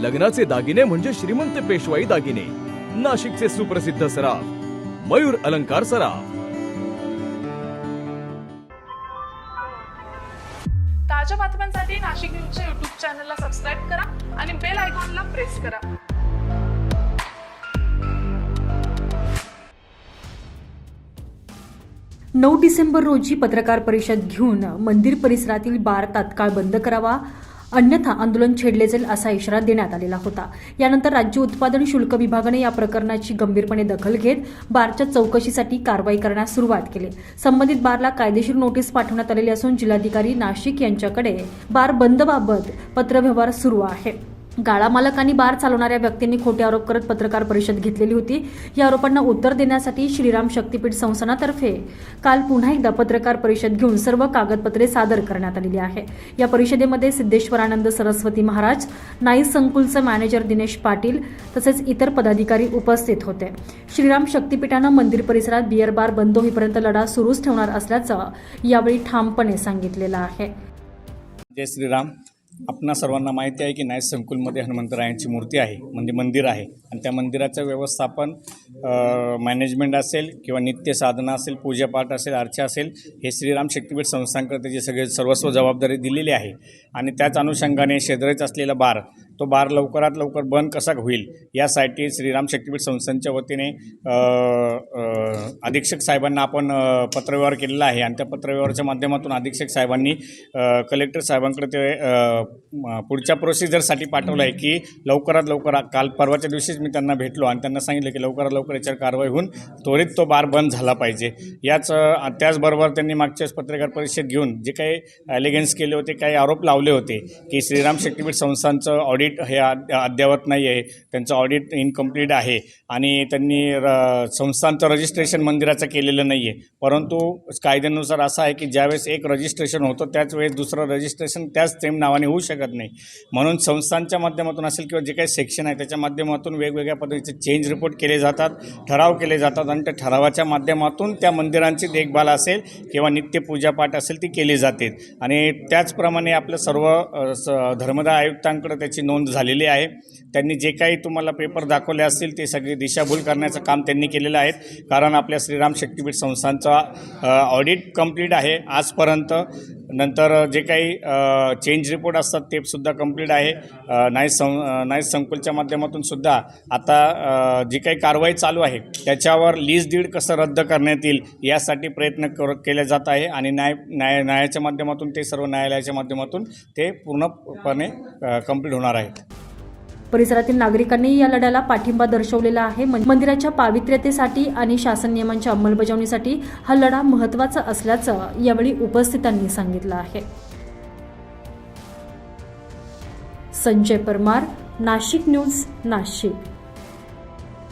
लग्नाचे दागिने म्हणजे श्रीमंत पेशवाई दागिने. नाशिकचे सुप्रसिद्ध सराफ मयूर अलंकार सराफ. ताज्या बातम्यांसाठी नाशिक न्यूजच्या युट्यूब चॅनलला सबस्क्राईब करा आणि बेल आयकॉनला प्रेस करा. नऊ डिसेंबर रोजी पत्रकार परिषद घेऊन मंदिर परिसरातील बार तात्काळ बंद करावा अन्यथा आंदोलन छेडले जाईल असा इशारा देण्यात आलेला होता. यानंतर राज्य उत्पादन शुल्क विभागाने या प्रकरणाची गंभीरपणे दखल घेत बारच्या चौकशीसाठी कारवाई करण्यास सुरुवात केली. संबंधित बारला कायदेशीर नोटीस पाठवण्यात आलेली असून जिल्हाधिकारी नाशिक यांच्याकडे बार बंदबाबत पत्रव्यवहार सुरू आहे. गाळा मालक आणि बार चालवणाऱ्या व्यक्तींनी खोटे आरोप करत पत्रकार परिषद घेतलेली होती. या आरोपांना उत्तर देण्यासाठी श्रीराम शक्तीपीठ संस्थानातर्फे काल पुन्हा एकदा पत्रकार परिषद घेऊन सर्व कागदपत्रे सादर करण्यात आलेली आहे. या परिषदेमध्ये सिद्धेश्वरानंद सरस्वती महाराज नाई संकुलचे मॅनेजर दिनेश पाटील तसेच इतर पदाधिकारी उपस्थित होते. श्रीराम शक्तीपीठानं मंदिर परिसरात बिअर बार बंद होईपर्यंत लढा सुरूच ठेवणार असल्याचं यावेळी ठामपणे सांगितलेलं आहे. जय श्रीराम. आपणा सर्वांना माहिती आहे की नाईट संकुलमध्ये हनुमंतरायांची मूर्ती आहे म्हणजे मंदिर आहे. आणि त्या मंदिराचं व्यवस्थापन मॅनेजमेंट असेल किंवा नित्य साधना असेल पूजापाठ असेल अर्चा असेल हे श्रीराम शक्तीपीठ संस्थांकडे त्याची सगळे सर्वस्व जबाबदारी दिलेली आहे. आणि त्याच अनुषंगाने शेजारीच असलेला बार तो बार लवकरात लवकर बंद कसा होईल? यासाठी श्रीराम शक्तीपीठ संस्थांच्या वतीने अधीक्षक साहेबांना आपण पत्रव्यवहार केलेला आहे. आणि त्या पत्रव्यवहाराच्या माध्यमातून अधीक्षक साहेबांनी कलेक्टर साहेबांकडे ते पुढच्या प्रोसिजरसाठी पाठवलं आहे की लवकरात लवकर काल परवाच्या दिवशीच मी त्यांना भेटलो आणि त्यांना सांगितलं की लवकरात लवकर याच्यावर कारवाई होऊन त्वरित तो बार बंद झाला पाहिजे. याच त्याचबरोबर त्यांनी मागच्या पत्रकार परिषद घेऊन जे काही ॲलिगन्स केले होते काही आरोप लावले होते की श्रीराम शक्तीपीठ संस्थांचं ऑडिट हे अद्ययावत नाही आहे त्यांचं ऑडिट इनकम्प्लीट आहे. आणि त्यांनी र संस्थांचं रजिस्ट्रेशन मंदिराचं केलेलं नाही आहे परंतु कायद्यानुसार असं आहे की ज्यावेळेस एक रजिस्ट्रेशन होतं त्याच वेळेस दुसरं रजिस्ट्रेशन त्याच सेम नावाने होऊ शकत नाही. म्हणून संस्थांच्या माध्यमातून असेल किंवा जे काही सेक्शन आहे त्याच्या माध्यमातून वेगवेगळ्या पद्धतीचे चेंज रिपोर्ट केले जातात ठराव केले जातात आणि त्या ठरावाच्या माध्यमातून त्या मंदिरांची देखभाल असेल किंवा नित्य पूजापाठ असेल ती केली जाते. आणि त्याचप्रमाणे आपलं सर्व स धर्मदाय आयुक्तांकडे त्याची नोंद झालेली आहे. त्यांनी जे काही तुम्हाला पेपर दाखवले असतील ते सगळे दिशाभूल करण्याचं काम त्यांनी केलेलं आहे. कारण आपल्या श्रीराम शक्तीपीठ संस्थांचा ऑडिट कंप्लीट आहे. आजपर्यंत नंतर जे काही चेंज रिपोर्ट असतात ते सुद्धा कंप्लीट आहे. नाईस सं अ, नाईस संकुलच्या माध्यमातून सुद्धा आता जी काही कारवाई चालू आहे त्याच्यावर लीज डीड कसं रद्द करण्यात येईल यासाठी प्रयत्न कर केले जात आहे आणि न्याय न्याय न्यायाच्या माध्यमातून ते सर्व न्यायालयाच्या माध्यमातून ते पूर्णपणे कंप्लीट होणार आहेत परिसरातील नागरिकांनी या लढ्याला पाठिंबा दर्शवलेला आहे. मंदिराच्या पावित्र्यतेसाठी आणि शासन नियमांच्या अंमलबजावणीसाठी हा लढा महत्त्वाचा असल्याचं यावेळी उपस्थितांनी सांगितलं आहे. संजय परमार नाशिक न्यूज नाशिक.